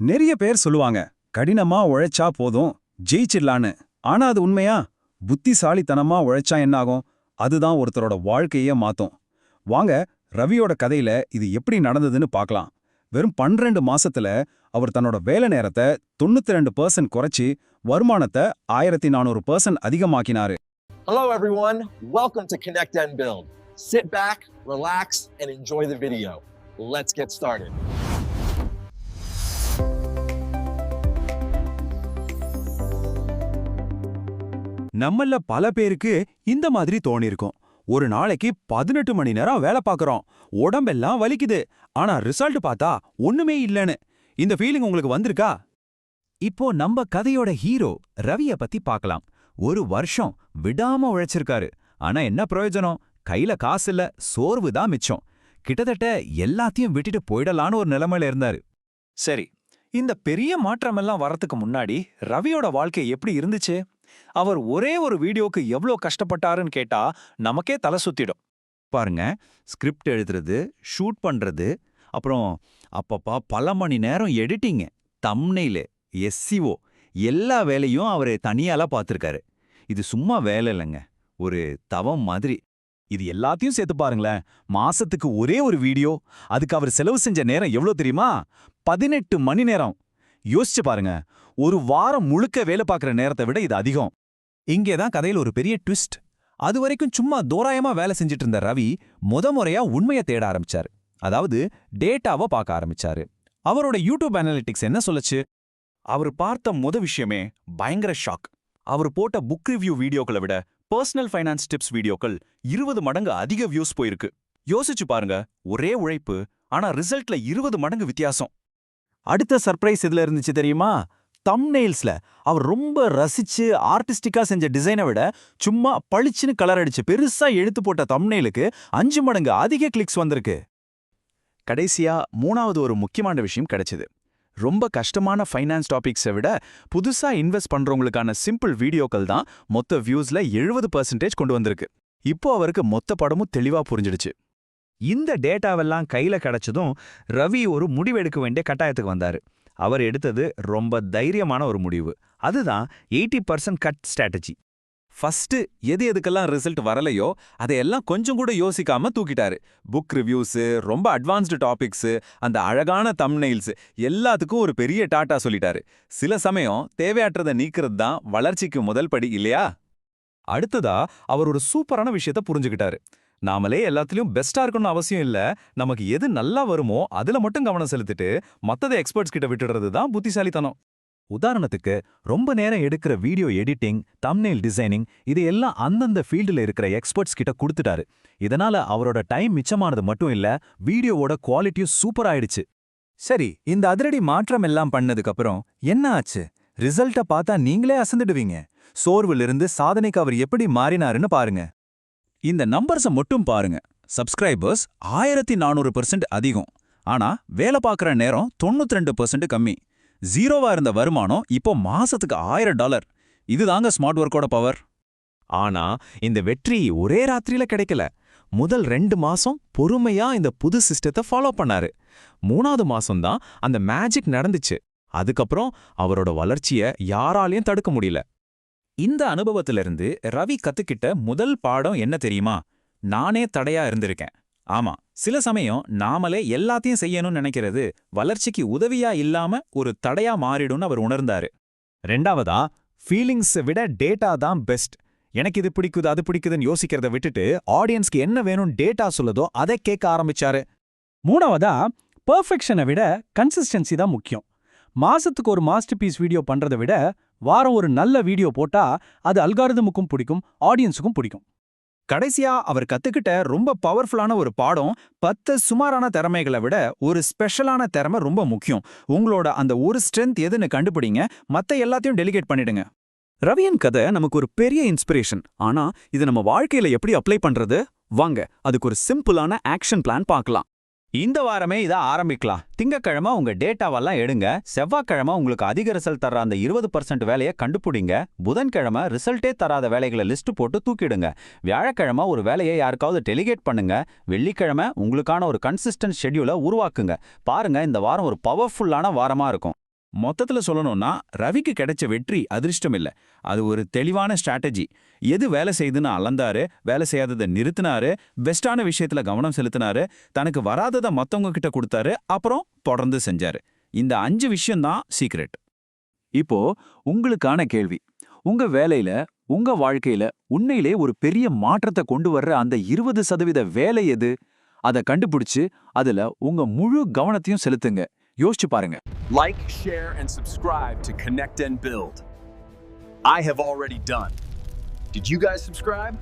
நிறைய பேர் சொல்லுவாங்க கடினமா உழைச்சா போதும் ஜெயிச்சிடலான்னு ஆனா அது உண்மையா புத்திசாலித்தனமா உழைச்சா என்னாகும் அதுதான் ஒருத்தரோட வாழ்க்கையே மாத்தும் வாங்க ரவியோட கதையில இது எப்படி நடந்ததுன்னு பார்க்கலாம் வெறும் 12 மாசத்துல அவர் தன்னோட வேலை நேரத்தை 92% ரெண்டு பர்சன்ட் குறைச்சி வருமானத்தை ஆயிரத்தி நானூறு பர்சன்ட் அதிகமாக்கினாரு Hello, everyone. Welcome to Connect and Build. Sit back, relax, and enjoy the video. Let's get started. நம்மள பல பேருக்கு இந்த மாதிரி தோணிருக்கும். ஒரு நாளைக்கு பதினெட்டு மணி நேரம் வேலை பார்க்கறோம். உடம்பெல்லாம் வலிக்குது. ஆனா ரிசல்ட் பார்த்தா ஒண்ணுமே இல்லைன்னு. இந்த ஃபீலிங் உங்களுக்கு வந்திருக்கா? இப்போ நம்ம கதையோட ஹீரோ ரவிய பத்தி பார்க்கலாம். ஒரு வருஷம் விடாம உழைச்சிருக்காரு. ஆனா என்ன பிரயோஜனம்? கையில காசு இல்ல சோர்வு தான் மிச்சம். கிட்டத்தட்ட எல்லாத்தையும் விட்டுட்டு போயிடலான்னு ஒரு நிலைமையில இருந்தாரு. சரி இந்த பெரிய மாற்றமெல்லாம் வரத்துக்கு முன்னாடி ரவியோட வாழ்க்கை எப்படி இருந்துச்சு? அவர் ஒரே ஒரு வீடியோக்கு எவ்வளோ கஷ்டப்பட்டாருன்னு கேட்டா நமக்கே தலை சுத்திடும். பாருங்க ஸ்கிரிப்ட் எழுதுறது ஷூட் பண்றது அப்புறம் அப்பப்பா பல மணி நேரம் எடிட்டிங்க தம்னெயிலு எஸ்சிஓ எல்லா வேலையும் அவர் தனியால பார்த்துருக்காரு இது சும்மா வேலை இல்லைங்க ஒரு தவம் மாதிரி. இது எல்லாத்தையும் சேர்த்து பாருங்களேன் மாசத்துக்கு ஒரே ஒரு வீடியோ அதுக்கு அவர் செலவு செஞ்ச நேரம் எவ்வளோ தெரியுமா? பதினெட்டு மணி நேரம். யோசிச்சு பாருங்க. ஒரு வாரம் முழுக்க வேலை பார்க்குற நேரத்தை விட இது அதிகம். இங்கே தான் கதையில் ஒரு பெரிய ட்விஸ்ட். அது வரைக்கும் சும்மா தோராயமா வேலை செஞ்சுட்டு இருந்த ரவி முத முறையா உண்மையை தேட ஆரம்பிச்சாரு. அதாவது டேட்டாவை பார்க்க ஆரம்பிச்சாரு. அவரோட யூடியூப் அனாலிட்டிக்ஸ் என்ன சொல்லுச்சு? அவர் பார்த்த முத விஷயமே பயங்கர ஷாக். அவர் போட்ட புக் ரிவ்யூ வீடியோக்களை விட பர்சனல் ஃபைனான்ஸ் டிப்ஸ் வீடியோக்கள் இருபது மடங்கு அதிக வியூஸ் போயிருக்கு. யோசிச்சு பாருங்க ஒரே உழைப்பு ஆனா ரிசல்ட்ல இருபது மடங்கு வித்தியாசம். அடுத்த சர்ப்ரைஸ் இதுல இருந்துச்சு தெரியுமா? தம்நெயில்ஸ்ல அவர் ரொம்ப ரசிச்சு ஆர்டிஸ்டிக்கா செஞ்ச டிசைனை விட சும்மா பளிச்சுன்னு கலர் அடிச்சு பெருசா எழுத்து போட்ட தம்நெயிலுக்கு அஞ்சு மடங்கு அதிக கிளிக்ஸ் வந்திருக்கு. கடைசியா மூணாவது ஒரு முக்கியமான விஷயம் கிடைச்சது. ரொம்ப கஷ்டமான ஃபைனான்ஸ் டாபிக்ஸை விட புதுசா இன்வெஸ்ட் பண்றவங்களுக்கான சிம்பிள் வீடியோக்கள் தான் மொத்த வியூஸ்ல எழுபது பர்சன்டேஜ் கொண்டு வந்திருக்கு. இப்போ அவருக்கு மொத்த படமும் தெளிவா புரிஞ்சிடுச்சு. இந்த டேட்டாவெல்லாம் கையில கிடைச்சதும் ரவி ஒரு முடிவெடுக்க வேண்டிய கட்டாயத்துக்கு வந்தாரு. அவர் எடுத்தது ரொம்ப தைரியமான ஒரு முடிவு. அதுதான் eighty percent cut strategy. First எது எதுக்கெல்லாம் ரிசல்ட் வரலையோ அதையெல்லாம் கொஞ்சம் கூட யோசிக்காம தூக்கிட்டாரு. புக் ரிவ்யூஸு ரொம்ப அட்வான்ஸ்டு டாபிக்ஸு அந்த அழகான தம்னெயில்ஸ் எல்லாத்துக்கும் ஒரு பெரிய டாட்டா சொல்லிட்டாரு. சில சமயம் தேவையற்றதை நீக்கிறது தான் வளர்ச்சிக்கு முதல் படி இல்லையா? அடுத்ததா அவர் ஒரு சூப்பரான விஷயத்த புரிஞ்சுக்கிட்டாரு. நாமளே எல்லாத்துலயும் பெஸ்டா இருக்கணும்னு அவசியம் இல்ல. நமக்கு எது நல்லா வருமோ அதுல மட்டும் கவனம் செலுத்திட்டு மத்ததை எக்ஸ்பர்ட்ஸ் கிட்ட விட்டுடுறது தான் புத்திசாலித்தனம். உதாரணத்துக்கு ரொம்ப நேரம் எடுக்கிற வீடியோ எடிட்டிங் தம்னெயில் டிசைனிங் இதையெல்லாம் அந்தந்த ஃபீல்டில் இருக்கிற எக்ஸ்பர்ட்ஸ் கிட்ட கொடுத்துட்டாரு. இதனால அவரோட டைம் மிச்சமானது மட்டும் இல்ல வீடியோவோட குவாலிட்டியும் சூப்பர் ஆயிடுச்சு. சரி இந்த அதிரடி மாற்றம் எல்லாம் பண்ணதுக்கு அப்புறம் என்ன ஆச்சு? ரிசல்ட்ட பார்த்தா நீங்களே அசந்துடுவீங்க. சோர்விலிருந்து சாதனைக்கு அவர் எப்படி மாறினாருன்னு பாருங்க. இந்த நம்பர்ஸ மட்டும் பாருங்க. சப்ஸ்கிரைபர்ஸ் ஆயிரத்தி நானூறு பெர்சென்ட் அதிகம். ஆனா வேலை பார்க்குற நேரம் தொண்ணூத்தி ரெண்டு கம்மி. ஜீரோவா இருந்த வருமானம் இப்போ மாசத்துக்கு ஆயிரம் டாலர் இதுதாங்க ஸ்மார்ட் ஒர்க்கோட பவர் ஆனா இந்த வெற்றி ஒரே ராத்திரியில கிடைக்கல. முதல் ரெண்டு மாசம் பொறுமையா இந்த புது சிஸ்டத்தை ஃபாலோ பண்ணாரு. மூணாவது மாசம்தான் அந்த மேஜிக் நடந்துச்சு. அதுக்கப்புறம் அவரோட வளர்ச்சிய யாராலையும் தடுக்க முடியல. இந்த அனுபவத்திலிருந்து ரவி கத்துக்கிட்ட முதல் பாடம் என்ன தெரியுமா? நானே தடையா இருந்திருக்கேன். ஆமா சில சமயம் நாமளே எல்லாத்தையும் செய்யணும்னு நினைக்கிறது வளர்ச்சிக்கு உதவியா இல்லாம ஒரு தடையா மாறிடும்னு அவர் உணர்ந்தாரு. ரெண்டாவதா ஃபீலிங்ஸை விட டேட்டா தான் பெஸ்ட் எனக்கு இது பிடிக்குது அது பிடிக்குதுன்னு யோசிக்கிறத விட்டுட்டு ஆடியன்ஸ்க்கு என்ன வேணும்னு டேட்டா சொல்லுதோ அதை கேட்க ஆரம்பிச்சாரு. மூணாவதா பர்ஃபெக்ஷனை விட கன்சிஸ்டன்சி தான் முக்கியம். மாசத்துக்கு ஒரு மாஸ்டர் பீஸ் வீடியோ பண்றதை விட வாரம் ஒரு நல்ல வீடியோ போட்டா அது அல்காரதமுக்கும் பிடிக்கும் ஆடியன்ஸுக்கும் பிடிக்கும். கடைசியா அவர் கத்துக்கிட்ட ரொம்ப பவர்ஃபுல்லான ஒரு பாடம் பத்து சுமாரான திறமைகளை விட ஒரு ஸ்பெஷலான திறமை ரொம்ப முக்கியம். உங்களோட அந்த ஒரு ஸ்ட்ரென்த் எதுன்னு கண்டுபிடிங்க மத்த எல்லாத்தையும் டெலிகேட் பண்ணிடுங்க. ரவியன் கதை நமக்கு ஒரு பெரிய இன்ஸ்பிரேஷன். ஆனா இது நம்ம வாழ்க்கையில எப்படி அப்ளை பண்றது? வாங்க அதுக்கு ஒரு சிம்பிளான ஆக்ஷன் பிளான் பார்க்கலாம். இந்த வாரமே இதை ஆரம்பிக்கலாம். திங்கக்கிழமை உங்க டேட்டாவெல்லாம் எடுங்க. செவ்வாய்க்கிழமை உங்களுக்கு அதிக ரிசல்ட் தர அந்த இருபது பர்சன்ட் வேலையை கண்டுபிடிங்க. புதன்கிழமை ரிசல்ட்டே தராத வேலைகளை லிஸ்ட் போட்டு தூக்கிடுங்க. வியாழக்கிழமை ஒரு வேலையை யாருக்காவது டெலிகேட் பண்ணுங்க. வெள்ளிக்கிழமை உங்களுக்கான ஒரு கன்சிஸ்டன்ட் ஷெட்யூலை உருவாக்குங்க. பாருங்க இந்த வாரம் ஒரு பவர்ஃபுல்லான வாரமா இருக்கும். மொத்தத்துல சொல்லணும்னா ரவிக்கு கிடைச்ச வெற்றி அதிர்ஷ்டம் இல்ல அது ஒரு தெளிவான ஸ்ட்ராட்டஜி எது வேலை செய்யுதுன்னு அளந்தாரு வேலை செய்யாததை நிறுத்தினாரு பெஸ்டான விஷயத்துல கவனம் செலுத்தினாரு தனக்கு வராததை மத்தவங்க கிட்ட கொடுத்தாரு அப்புறம் தொடர்ந்து செஞ்சாரு. இந்த அஞ்சு விஷயம்தான் சீக்ரெட் இப்போ உங்களுக்கான கேள்வி. உங்க வேலையில உங்க வாழ்க்கையில உண்மையிலே ஒரு பெரிய மாற்றத்தை கொண்டு வர்ற அந்த இருபது சதவீத வேலை எது? அதை கண்டுபிடிச்சு அதுல உங்க முழு கவனத்தையும் செலுத்துங்க. யோசிச்சு பாருங்க. Like, share, and subscribe to Connect and Build. I have already done. Did you guys subscribe?